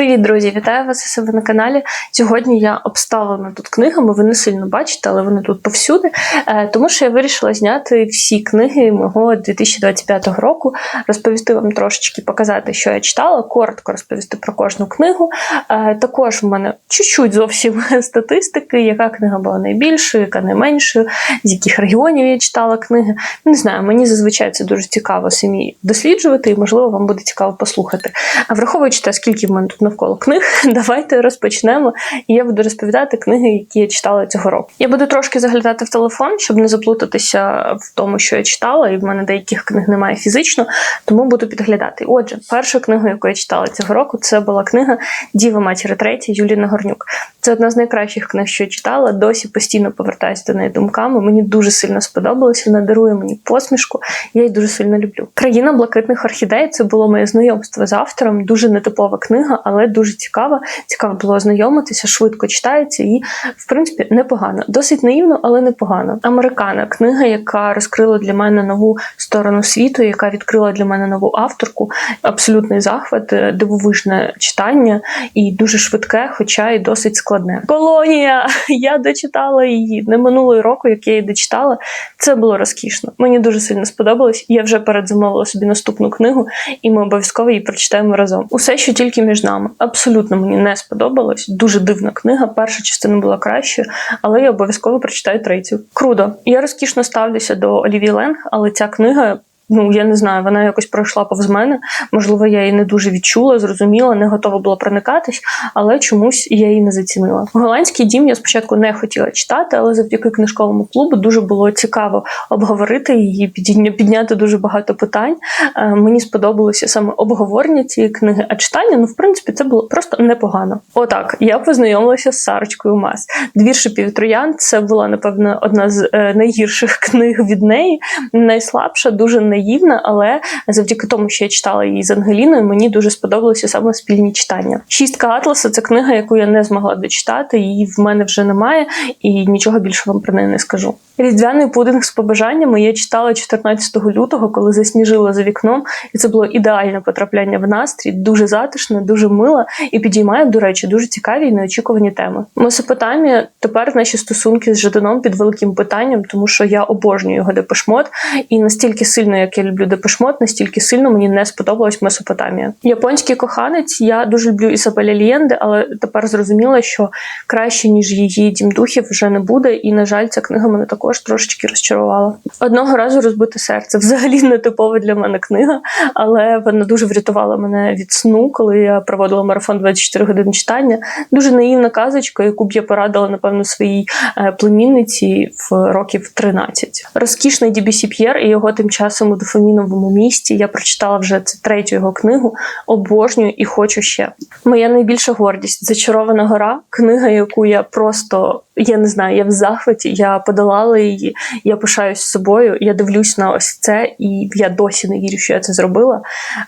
Привіт, друзі! Вітаю вас у себе на каналі. Сьогодні я обставлена тут книгами. Ви не сильно бачите, але вони тут повсюди. Е, Тому що я вирішила зняти всі книги мого 2025 року, розповісти вам трошечки, показати, що я читала, коротко розповісти про кожну книгу. Е, Також в мене чуть-чуть зовсім статистики, яка книга була найбільшою, яка найменшою, з яких регіонів я читала книги. Не знаю, мені зазвичай це дуже цікаво самі досліджувати, і можливо вам буде цікаво послухати. А враховуючи те, скільки в мене тут навколо книг, давайте розпочнемо. І я буду розповідати книги, які я читала цього року. Я буду трошки заглядати в телефон, щоб не заплутатися в тому, що я читала, і в мене деяких книг немає фізично, тому буду підглядати. Отже, перша книга, яку я читала цього року, це була книга Діва матір третя Юлії Нагорнюк. Це одна з найкращих книг, що я читала. Досі постійно повертаюся до неї думками. Мені дуже сильно сподобалося. Вона дарує мені посмішку. Я її дуже сильно люблю. Країна блакитних орхідей це було моє знайомство з автором. Дуже нетипова книга, але дуже цікава. Цікаво було ознайомитися, швидко читається і, в принципі, непогано. Досить наївно, але непогано. Американа книга, яка розкрила для мене нову сторону світу, яка відкрила для мене нову авторку. Абсолютний захват, е, дивовижне читання і дуже швидке, хоча й досить складне. Колонія! Я дочитала її не минулого року, як я її дочитала. Це було розкішно. Мені дуже сильно сподобалось. Я вже передзамовила собі наступну книгу, і ми обов'язково її прочитаємо разом. Усе, що тільки між нами. Абсолютно мені не сподобалось. Дуже дивна книга. Перша частина була кращою, але я обов'язково прочитаю третю. Круто. Я розкішно ставлюся до Олівії Ленг, але ця книга. Ну, я не знаю, вона якось пройшла повз мене. Можливо, я її не дуже відчула, зрозуміла, не готова була проникатись, але чомусь я її не зацінила. Голландський дім я спочатку не хотіла читати, але завдяки книжковому клубу дуже було цікаво обговорити її, підня- підняти дуже багато питань. Е, Мені сподобалося саме обговорення цієї книги, а читання, ну, в принципі, це було просто непогано. Отак, я познайомилася з Сарочкою Мас. Двір шипів троян це була, напевно, одна з е, найгірших книг від неї, найслабша, дуже наївна, але завдяки тому, що я читала її з Ангеліною, мені дуже сподобалося саме спільні читання. Шістка Атласа це книга, яку я не змогла дочитати, її в мене вже немає, і нічого більше вам про неї не скажу. Різдвяний пудинг з побажаннями я читала 14 лютого, коли засніжило за вікном, і це було ідеальне потрапляння в настрій, дуже затишне, дуже мило і підіймає, до речі, дуже цікаві і неочікувані теми. Месопотамія тепер наші стосунки з Жаданом під великим питанням, тому що я обожнюю його депешмот, і настільки сильно, як я люблю депешмот, настільки сильно мені не сподобалась Месопотамія. Японський коханець, я дуже люблю Ісабеля Лієнде, але тепер зрозуміла, що краще ніж її дім духів вже не буде. І на жаль, ця книга мене також трошечки розчарувала. Одного разу розбите серце. Взагалі не типова для мене книга, але вона дуже врятувала мене від сну, коли я проводила марафон 24 години читання. Дуже наївна казочка, яку б я порадила, напевно, своїй е, племінниці в років 13. Розкішний Дібісі П'єр і його тим часом у дофаміновому місті. Я прочитала вже це третю його книгу. Обожнюю і хочу ще. Моя найбільша гордість зачарована гора. Книга, яку я просто я не знаю, я в захваті, я подолала її, я пишаюсь собою. Я дивлюсь на ось це, і я досі не вірю, що я це зробила.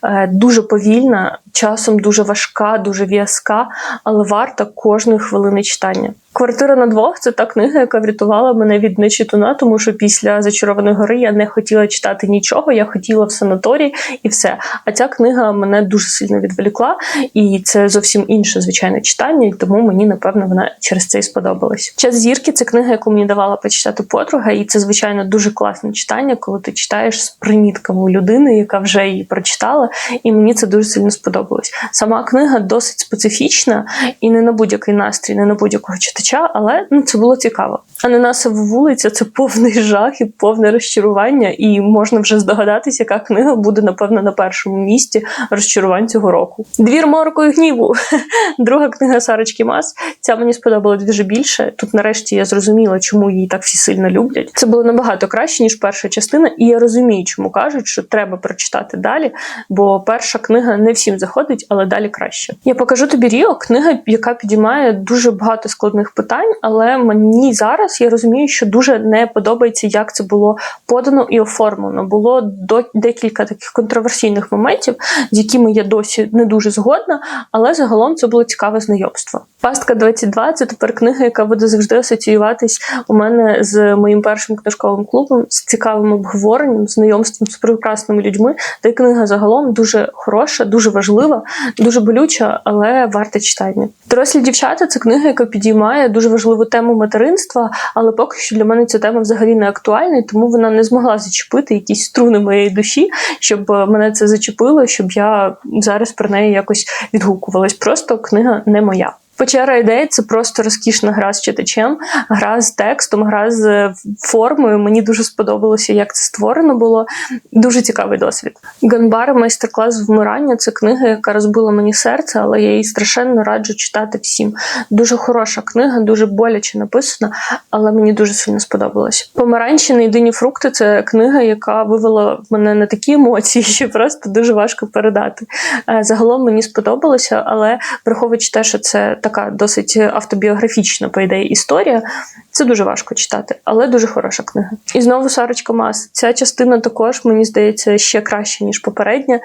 Е, дуже повільна, часом дуже важка, дуже в'язка, але варта кожної хвилини читання. Квартира на двох це та книга, яка врятувала мене від нечитуна, тому що після зачарованої гори я не хотіла читати нічого, я хотіла в санаторій і все. А ця книга мене дуже сильно відволікла, і це зовсім інше звичайне читання, і тому мені напевно вона через це і сподобалась. Час зірки це книга, яку мені давала почитати подруга, і це звичайно дуже класне читання, коли ти читаєш з примітками людини, яка вже її прочитала, і мені це дуже сильно сподобалось. Сама книга досить специфічна і не на будь-який настрій, не на будь-якого читача, але ну це було цікаво. Ананасова вулиця це повний жах і повне розчарування, і можна вже здогадатися, яка книга буде напевно на першому місці розчарувань цього року. Двір мороку і гніву. Друга книга Сарочки Мас. Ця мені сподобалась дуже більше. Тут, нарешті, я зрозуміла, чому її так всі сильно люблять. Це було набагато краще ніж перша частина, і я розумію, чому кажуть, що треба прочитати далі, бо перша книга не всім заходить, але далі краще. Я покажу тобі Ріо, книга, яка підіймає дуже багато складних питань, але мені зараз я розумію, що дуже не подобається, як це було подано і оформлено. Було до декілька таких контроверсійних моментів, з якими я досі не дуже згодна, але загалом це було цікаве знайомство. Пастка 22 – це тепер книга, яка буде завжди асоціюватись у мене з моїм першим книжковим клубом, з цікавим обговоренням, знайомством з прекрасними людьми. Та книга загалом дуже хороша, дуже важлива, дуже болюча, але варта читання. Дорослі дівчата це книга, яка підіймає дуже важливу тему материнства, але поки що для мене ця тема взагалі не актуальна, і тому вона не змогла зачепити якісь струни моєї душі, щоб мене це зачепило, щоб я зараз про неї якось відгукувалась. Просто книга не моя. Печера ідей це просто розкішна гра з читачем, гра з текстом, гра з е, формою. Мені дуже сподобалося, як це створено було. Дуже цікавий досвід. Ганбар, майстер-клас вмирання це книга, яка розбила мені серце, але я її страшенно раджу читати всім. Дуже хороша книга, дуже боляче написана, але мені дуже сильно сподобалось. Помаранчі не єдині фрукти це книга, яка вивела мене на такі емоції, що просто дуже важко передати. Е, загалом мені сподобалося, але враховуючи те, що це така досить автобіографічна, по ідеї, історія. Це дуже важко читати, але дуже хороша книга. І знову Сарочка Мас. Ця частина також, мені здається, ще краще, ніж попередня.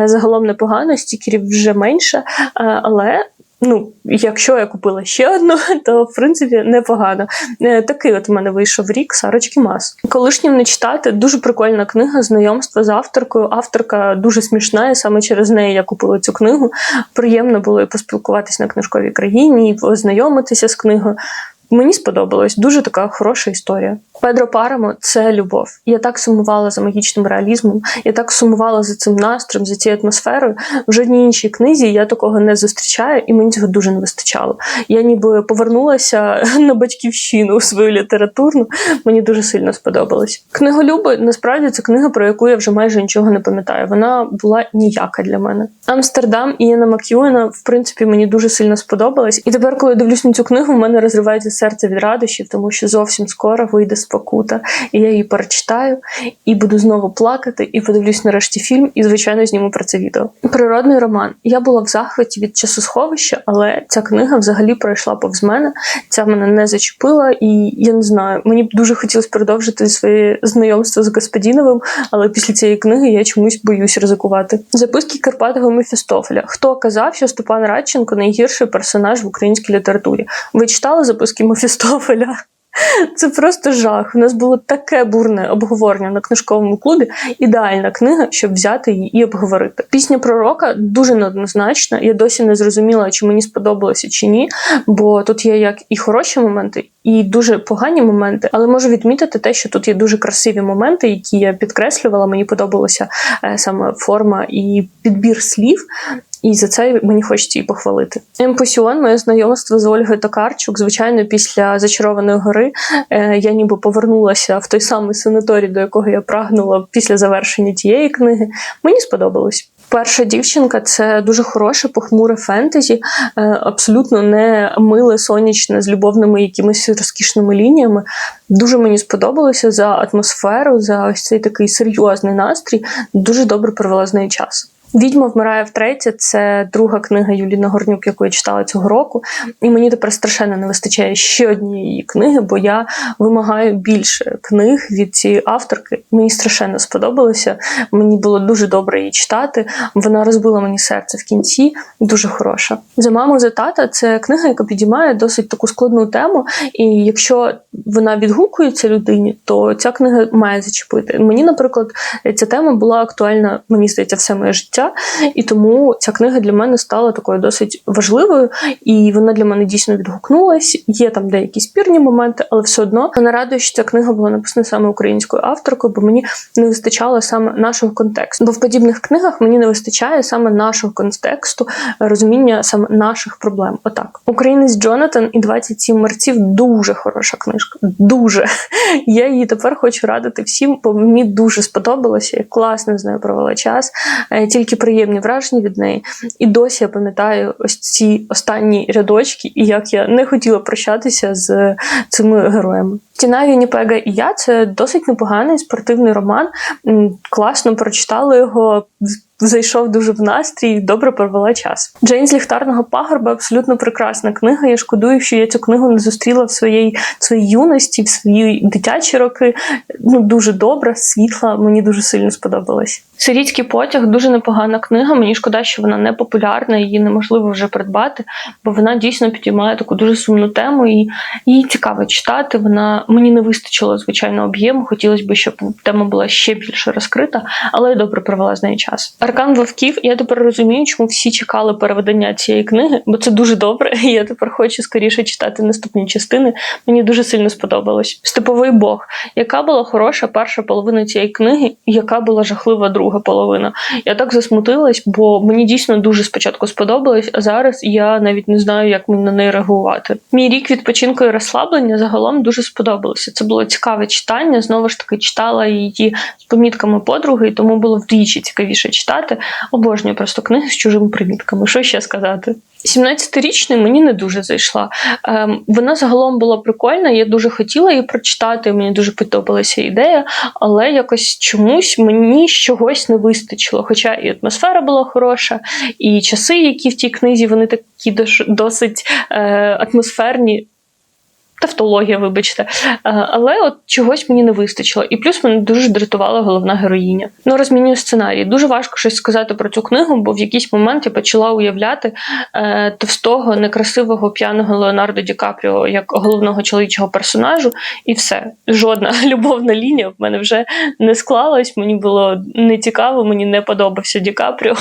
Е, загалом непогано, стікерів вже менше, е, але Ну, якщо я купила ще одну, то в принципі непогано. Е, такий от у мене вийшов рік Сарочки Мас. Колишнім не читати дуже прикольна книга, знайомство з авторкою. Авторка дуже смішна, і саме через неї я купила цю книгу. Приємно було і поспілкуватися на книжковій країні, і познайомитися з книгою. Мені сподобалось дуже така хороша історія. Педро Парамо це любов. Я так сумувала за магічним реалізмом, я так сумувала за цим настроєм, за цією атмосферою. В жодній іншій книзі я такого не зустрічаю, і мені цього дуже не вистачало. Я ніби повернулася на батьківщину у свою літературну. Мені дуже сильно сподобалось. Книголюби насправді це книга, про яку я вже майже нічого не пам'ятаю. Вона була ніяка для мене. Амстердам Ієна Мак'юена, в принципі, мені дуже сильно сподобалась. І тепер, коли дивлюсь на цю книгу, в мене розривається серце від радощів, тому що зовсім скоро вийде спокута, і я її перечитаю і буду знову плакати, і подивлюсь нарешті фільм, і звичайно зніму про це відео. Природний роман. Я була в захваті від часосховища, але ця книга взагалі пройшла повз мене. Ця мене не зачепила, і я не знаю, мені б дуже хотілося продовжити своє знайомство з Господіновим, але після цієї книги я чомусь боюсь ризикувати. Записки Карпатого Мефістофеля. Хто казав, що Степан Радченко найгірший персонаж в українській літературі? Ви читали записки Мефістофеля? Це просто жах. У нас було таке бурне обговорення на книжковому клубі. Ідеальна книга, щоб взяти її і обговорити. Пісня пророка дуже неоднозначна. Я досі не зрозуміла, чи мені сподобалося чи ні. Бо тут є як і хороші моменти, і дуже погані моменти. Але можу відмітити те, що тут є дуже красиві моменти, які я підкреслювала. Мені подобалася е, саме форма і підбір слів. І за це мені хочеться її похвалити. Емпосіон, моє знайомство з Ольгою Токарчук. Звичайно, після зачарованої гори е, я ніби повернулася в той самий санаторій, до якого я прагнула після завершення тієї книги. Мені сподобалось. Перша дівчинка це дуже хороше, похмуре фентезі, е, абсолютно не миле, сонячне з любовними якимись розкішними лініями. Дуже мені сподобалося за атмосферу, за ось цей такий серйозний настрій. Дуже добре провела з нею час. Відьма вмирає втретє. Це друга книга Юлії Нагорнюк, яку я читала цього року. І мені тепер страшенно не вистачає ще однієї книги, бо я вимагаю більше книг від цієї авторки. Мені страшенно сподобалося. Мені було дуже добре її читати. Вона розбила мені серце в кінці. Дуже хороша. За маму за тата це книга, яка підіймає досить таку складну тему. І якщо вона відгукується людині, то ця книга має зачепити. Мені, наприклад, ця тема була актуальна, мені здається, все моє життя життя. І тому ця книга для мене стала такою досить важливою, і вона для мене дійсно відгукнулась. Є там деякі спірні моменти, але все одно мене радує, що ця книга була написана саме українською авторкою, бо мені не вистачало саме нашого контексту. Бо в подібних книгах мені не вистачає саме нашого контексту, розуміння саме наших проблем. Отак, українець Джонатан і 27 мерців дуже хороша книжка. Дуже я її тепер хочу радити всім, бо мені дуже сподобалося. Я класно з нею провела час. Е, тільки тільки приємні враження від неї. І досі я пам'ятаю ось ці останні рядочки, і як я не хотіла прощатися з цими героями. Тіна Юніпега і я це досить непоганий спортивний роман. Класно прочитали його зайшов дуже в настрій, і добре провела час. Джейн з ліхтарного пагорба абсолютно прекрасна книга. Я шкодую, що я цю книгу не зустріла в своїй своїй юності, в свої дитячі роки. Ну дуже добра, світла. Мені дуже сильно сподобалась. Сирійський потяг дуже непогана книга. Мені шкода, що вона не популярна, її неможливо вже придбати, бо вона дійсно підіймає таку дуже сумну тему і її цікаво читати. Вона мені не вистачило звичайно об'єму. Хотілося б, щоб тема була ще більше розкрита, але я добре провела з нею час. Аркан Вовків. Я тепер розумію, чому всі чекали переведення цієї книги, бо це дуже добре. і Я тепер хочу скоріше читати наступні частини. Мені дуже сильно сподобалось. Степовий Бог, яка була хороша перша половина цієї книги, яка була жахлива друга половина. Я так засмутилась, бо мені дійсно дуже спочатку сподобалось, а зараз я навіть не знаю, як мені на неї реагувати. Мій рік відпочинку і розслаблення загалом дуже сподобалося. Це було цікаве читання. Знову ж таки, читала її з помітками подруги, і тому було вдвічі цікавіше читати. Обожнюю просто книги з чужими примітками. Що ще сказати? 17-річний мені не дуже зайшла. Ем, вона загалом була прикольна, я дуже хотіла її прочитати, мені дуже подобалася ідея, але якось чомусь мені чогось не вистачило. Хоча і атмосфера була хороша, і часи, які в тій книзі, вони такі досить е, атмосферні. Тавтологія, вибачте, Е, але от чогось мені не вистачило. І плюс мене дуже дратувала головна героїня. Ну, розмінюю сценарій. Дуже важко щось сказати про цю книгу, бо в якийсь момент я почала уявляти е, товстого, некрасивого п'яного Леонардо Ді Капріо як головного чоловічого персонажу, і все. Жодна любовна лінія в мене вже не склалась. Мені було не цікаво, мені не подобався Ді Капріо.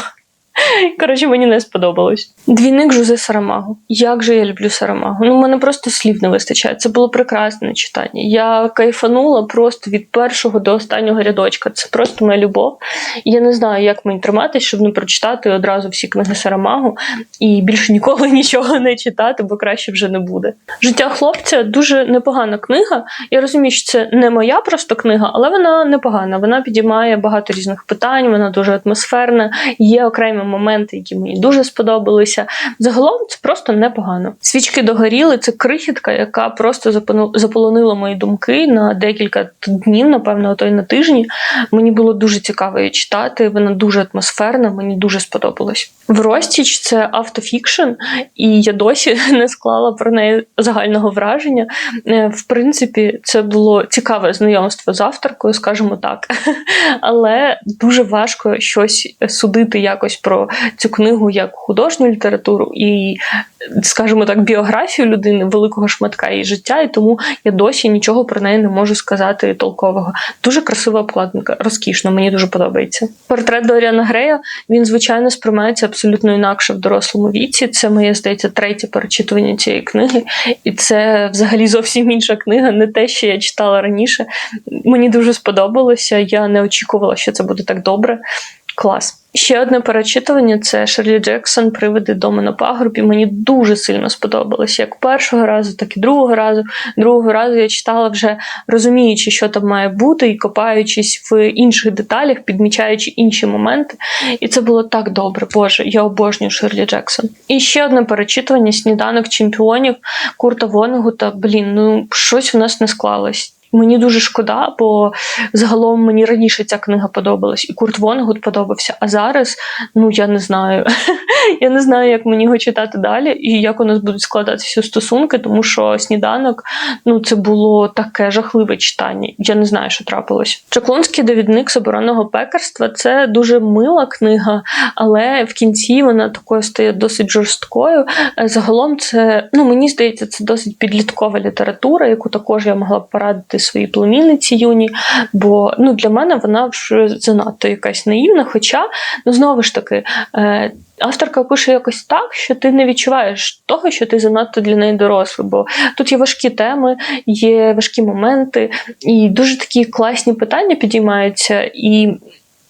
Коротше, мені не сподобалось. Двійник Жузе Сарамагу. Як же я люблю Сарамагу? Ну, мене просто слів не вистачає. Це було прекрасне читання. Я кайфанула просто від першого до останнього рядочка. Це просто моя любов. І я не знаю, як мені триматись, щоб не прочитати одразу всі книги Сарамагу і більше ніколи нічого не читати, бо краще вже не буде. Життя хлопця дуже непогана книга. Я розумію, що це не моя просто книга, але вона непогана. Вона підіймає багато різних питань, вона дуже атмосферна. Є окремі моменти, які мені дуже сподобалися. Загалом це просто непогано. Свічки догоріли. Це крихітка, яка просто заполонила мої думки на декілька днів, напевно, то й на тижні. Мені було дуже цікаво її читати. Вона дуже атмосферна, мені дуже сподобалось. В Ростіч це автофікшн, і я досі не склала про неї загального враження. Е, в принципі, це було цікаве знайомство з авторкою, скажімо так. Але дуже важко щось судити якось про цю книгу як художню літературу і, скажімо так, біографію людини, великого шматка її життя, і тому я досі нічого про неї не можу сказати толкового. Дуже красива обкладинка, розкішна, мені дуже подобається. Портрет Доріана Грея він, звичайно, сприймається абсолютно інакше в дорослому віці. Це моє здається третє перечитування цієї книги, і це взагалі зовсім інша книга, не те, що я читала раніше. Мені дуже сподобалося. Я не очікувала, що це буде так добре. Клас. Ще одне перечитування це Шерлі Джексон Привиди дому на пагорбі. Мені дуже сильно сподобалося як першого разу, так і другого разу. Другого разу я читала вже розуміючи, що там має бути, і копаючись в інших деталях, підмічаючи інші моменти. І це було так добре. Боже, я обожнюю Шерлі Джексон. І ще одне перечитування сніданок чемпіонів Курта Вонегута. Блін, ну щось у нас не склалось. Мені дуже шкода, бо загалом мені раніше ця книга подобалась, і Курт Вонгут подобався. А зараз, ну я не знаю. я не знаю, як мені його читати далі, і як у нас будуть складатися стосунки, тому що сніданок ну це було таке жахливе читання. Я не знаю, що трапилось. Чаклунський довідник оборонного пекарства це дуже мила книга, але в кінці вона такою стає досить жорсткою. Загалом, це ну мені здається, це досить підліткова література, яку також я могла б порадити своїй племінниці юні, бо ну, для мене вона вже занадто якась наївна. Хоча, ну знову ж таки, е, авторка пише якось так, що ти не відчуваєш того, що ти занадто для неї дорослий, бо тут є важкі теми, є важкі моменти, і дуже такі класні питання підіймаються. і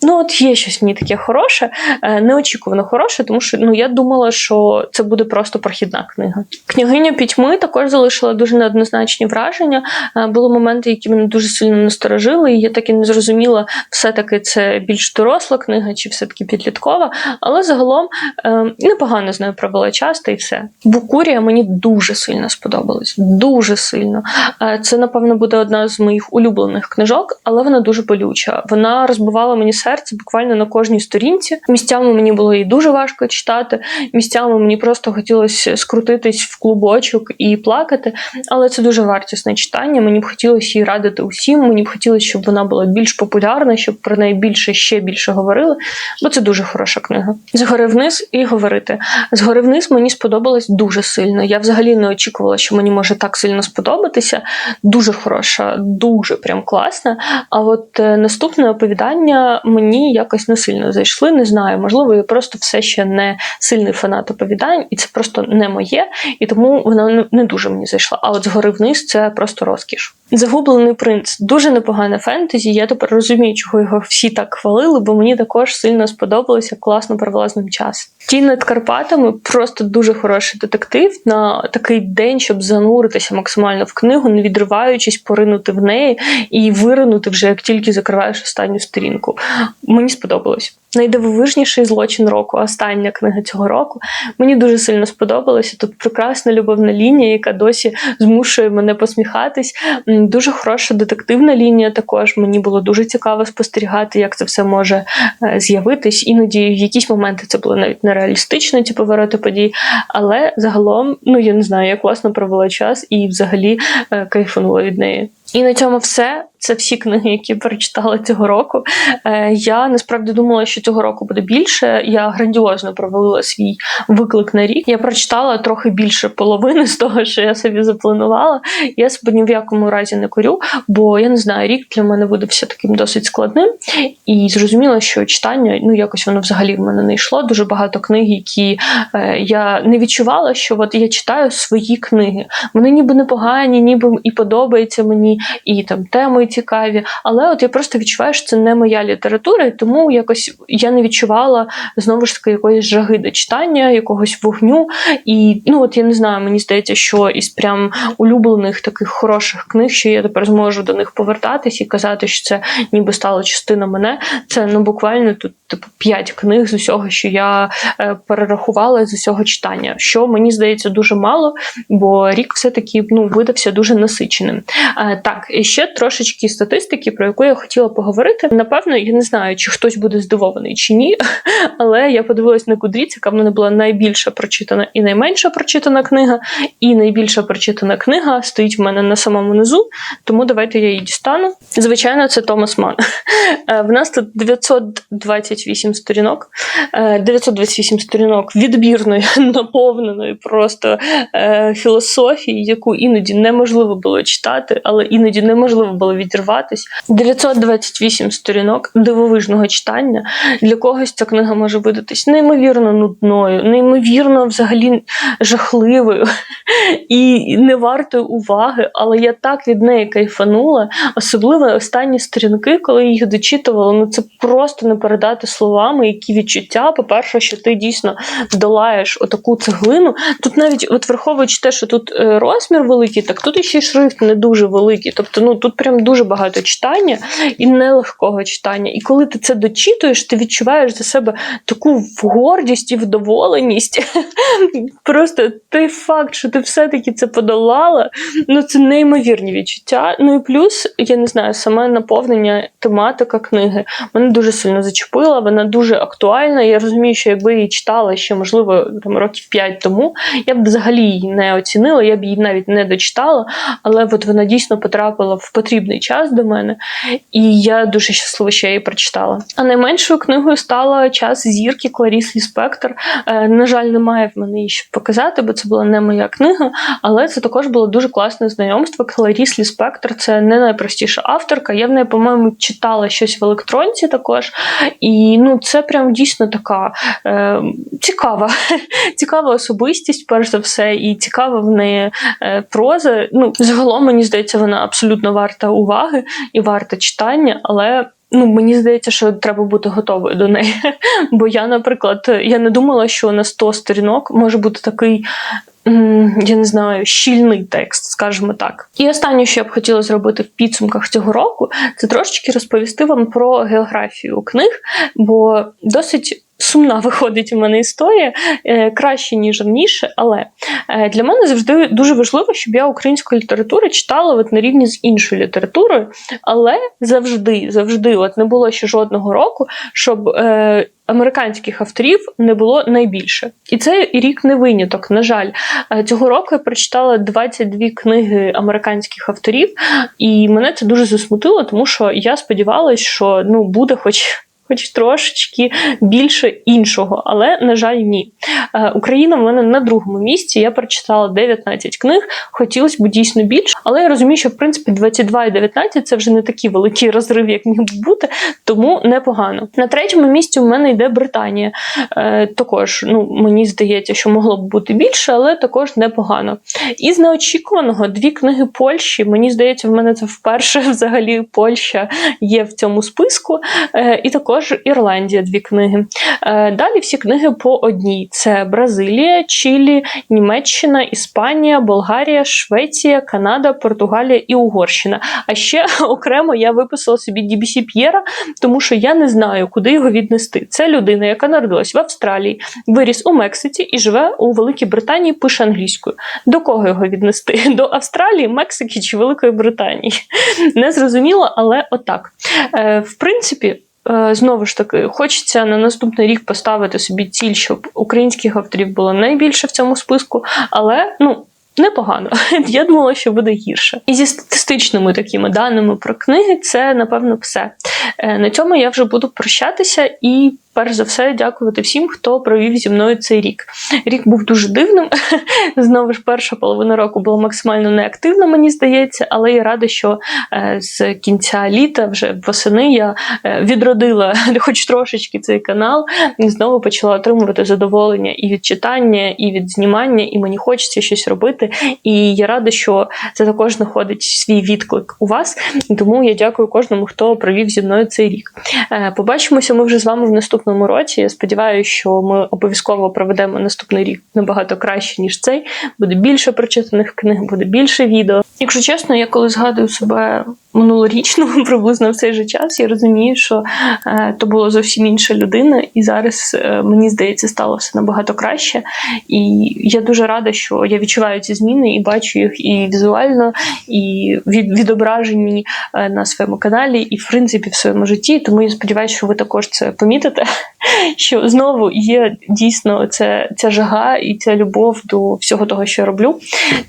Ну, от є щось ній таке хороше, е, неочікувано хороше, тому що ну я думала, що це буде просто прохідна книга. Княгиня пітьми також залишила дуже неоднозначні враження. Е, були моменти, які мене дуже сильно насторожили, і я так і не зрозуміла, все-таки це більш доросла книга, чи все-таки підліткова. Але загалом е, непогано з нею провела час та й все. Букурія мені дуже сильно сподобалась. Дуже сильно. Це, напевно, буде одна з моїх улюблених книжок, але вона дуже болюча. Вона розбивала мені серце буквально на кожній сторінці. Місцями мені було її дуже важко читати. Місцями мені просто хотілося скрутитись в клубочок і плакати. Але це дуже вартісне читання. Мені б хотілося її радити усім. Мені б хотілося, щоб вона була більш популярна, щоб про неї більше ще більше говорили. Бо це дуже хороша книга. Згори вниз і говорити. Згори вниз мені сподобалось дуже сильно. Я взагалі не очікувала, що мені може так сильно сподобатися. Дуже хороша, дуже прям класна. А от е, наступне оповідання мені якось не сильно зайшли. Не знаю, можливо, я просто все ще не сильний фанат оповідань, і це просто не моє, і тому вона не дуже мені зайшла. А от згори вниз це просто розкіш. Загублений принц дуже непогане фентезі. Я тепер розумію, чого його всі так хвалили, бо мені також сильно сподобалося, класно провела з ним час. Тінь над Карпатами просто дуже хороший детектив на такий день, щоб зануритися максимально в книгу, не відриваючись, поринути в неї і виринути вже як тільки закриваєш останню сторінку. Мені сподобалось. Найдивовижніший злочин року, остання книга цього року. Мені дуже сильно сподобалося. Тут прекрасна любовна лінія, яка досі змушує мене посміхатись. Дуже хороша детективна лінія. Також мені було дуже цікаво спостерігати, як це все може е, з'явитись. Іноді в якісь моменти це було навіть нереалістично, ті повороти подій. Але загалом, ну я не знаю, я класно провела час і взагалі е, кайфанула від неї. І на цьому все. Це всі книги, які перечитала цього року. Е, я насправді думала, що цього року буде більше. Я грандіозно провалила свій виклик на рік. Я прочитала трохи більше половини з того, що я собі запланувала. Я себе ні в якому разі не корю, бо я не знаю, рік для мене видався таким досить складним. І зрозуміла, що читання ну якось воно взагалі в мене не йшло. Дуже багато книг, які е, я не відчувала, що от я читаю свої книги. Вони ніби непогані, ніби і подобається мені, і там теми цікаві. Але от я просто відчуваю, що це не моя література, і тому якось я не відчувала знову ж таки якоїсь жаги до читання, якогось вогню. І ну от я не знаю, мені здається, що із прям улюблених таких хороших книг, що я тепер зможу до них повертатись і казати, що це ніби стала частина мене. Це ну буквально тут типу п'ять книг з усього, що я е, перерахувала з усього читання, що мені здається дуже мало, бо рік все-таки ну видався дуже насиченим. Е, так, і ще трошечки статистики, про яку я хотіла поговорити. Напевно, я не знаю, чи хтось буде здивований чи ні, але я подивилась на Goodreads, яка в мене була найбільша прочитана і найменша прочитана книга, і найбільша прочитана книга стоїть в мене на самому низу, тому давайте я її дістану. Звичайно, це Томас Ман. Е, В нас тут 928 сторінок, Е, 928 сторінок відбірної, наповненої просто е, філософії, яку іноді неможливо було читати, але іноді неможливо було відірватись. 928 сторінок дивовижного читання. Для когось ця книга може видатись неймовірно нудною, неймовірно взагалі жахливою і не вартою уваги, але я так від неї кайфанула, особливо останні сторінки, коли їх дочитувала. Ну це просто не передати словами, які відчуття. По-перше, що ти дійсно долаєш отаку цеглину. Тут навіть, от враховуючи те, що тут е, розмір великий, так тут ще й шрифт не дуже великий. Тобто, ну тут прям дуже багато читання і нелегкого читання. І коли ти це дочитуєш, ти відчуваєш за себе таку гордість і вдоволеність. Просто той факт, що ти все-таки це подолала, ну це неймовірні відчуття. Ну і плюс, я не знаю, саме наповнення тематика книги мене дуже сильно зачепила. Вона дуже актуальна. Я розумію, що якби її читала ще, можливо, там років 5 тому, я б взагалі її не оцінила, я б її навіть не дочитала, але от вона дійсно потрапила в потрібний час до мене, і я дуже щаслива, що я її прочитала. А найменшою книгою стала час зірки Кларіс Спектр. Е, на жаль, немає в мене її щоб показати, бо це була не моя книга, але це також було дуже класне знайомство. Кларіс Спектр це не найпростіша авторка. Я в неї, по-моєму, читала щось в електронці також. І ну, це прям дійсно така е, цікава, цікава особистість, перш за все, і цікава в неї е, проза. Ну, загалом, мені здається, вона абсолютно варта уваги і варта читання, але. Ну, мені здається, що треба бути готовою до неї. Бо я, наприклад, я не думала, що на 100 сторінок може бути такий я не знаю, щільний текст, скажімо так. І останнє, що я б хотіла зробити в підсумках цього року, це трошечки розповісти вам про географію книг, бо досить. Сумна виходить у мене історія е, краще ніж раніше, але е, для мене завжди дуже важливо, щоб я українську літературу читала от на рівні з іншою літературою, але завжди, завжди, от не було ще жодного року, щоб е, американських авторів не було найбільше. І це рік не виняток. На жаль, Е, цього року я прочитала 22 книги американських авторів, і мене це дуже засмутило, тому що я сподівалася, що ну буде хоч. Хоч трошечки більше іншого, але на жаль, ні. Е, Україна в мене на другому місці. Я прочитала 19 книг. Хотілося б дійсно більше, але я розумію, що в принципі 22 і 19 це вже не такий великий розрив, як міг би бути, тому непогано. На третьому місці у мене йде Британія. Е, Також ну мені здається, що могло б бути більше, але також непогано. Із неочікуваного дві книги Польщі. Мені здається, в мене це вперше взагалі Польща є в цьому списку. Е, І також Ірландія дві книги. Е, Далі всі книги по одній: це Бразилія, Чилі, Німеччина, Іспанія, Болгарія, Швеція, Канада, Португалія і Угорщина. А ще окремо я виписала собі DBC П'єра, тому що я не знаю, куди його віднести. Це людина, яка народилась в Австралії, виріс у Мексиці і живе у Великій Британії, пише англійською. До кого його віднести? До Австралії, Мексики чи Великої Британії? Не зрозуміло, але отак. Е, В принципі. Е, Знову ж таки, хочеться на наступний рік поставити собі ціль, щоб українських авторів було найбільше в цьому списку, але ну. Непогано, я думала, що буде гірше. І зі статистичними такими даними про книги, це напевно все. Е, На цьому я вже буду прощатися і, перш за все, дякувати всім, хто провів зі мною цей рік. Рік був дуже дивним. Знову ж, перша половина року була максимально неактивна, мені здається, але я рада, що е, з кінця літа, вже восени, я е, відродила хоч трошечки цей канал і знову почала отримувати задоволення і від читання, і від знімання, і мені хочеться щось робити. І я рада, що це також знаходить свій відклик у вас. Тому я дякую кожному, хто провів зі мною цей рік. Е, Побачимося ми вже з вами в наступному році. Я сподіваюся, що ми обов'язково проведемо наступний рік набагато краще, ніж цей. Буде більше прочитаних книг, буде більше відео. Якщо чесно, я коли згадую себе минулорічну, приблизно в цей же час, я розумію, що е, то була зовсім інша людина, і зараз е, мені здається, стало все набагато краще. І я дуже рада, що я відчуваю ці зміни і бачу їх і візуально, і від, відображені е, на своєму каналі, і в принципі в своєму житті. Тому я сподіваюся, що ви також це помітите. Що знову є дійсно це, ця жага і ця любов до всього того, що я роблю.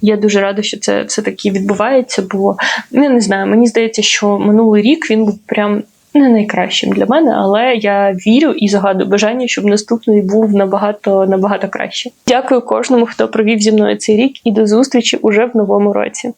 Я дуже рада, що це все таки відбувається, бо ну, я не знаю, мені здається, що минулий рік він був прям. Не найкращим для мене, але я вірю і загадую бажання, щоб наступний був набагато набагато краще. Дякую кожному, хто провів зі мною цей рік, і до зустрічі уже в новому році.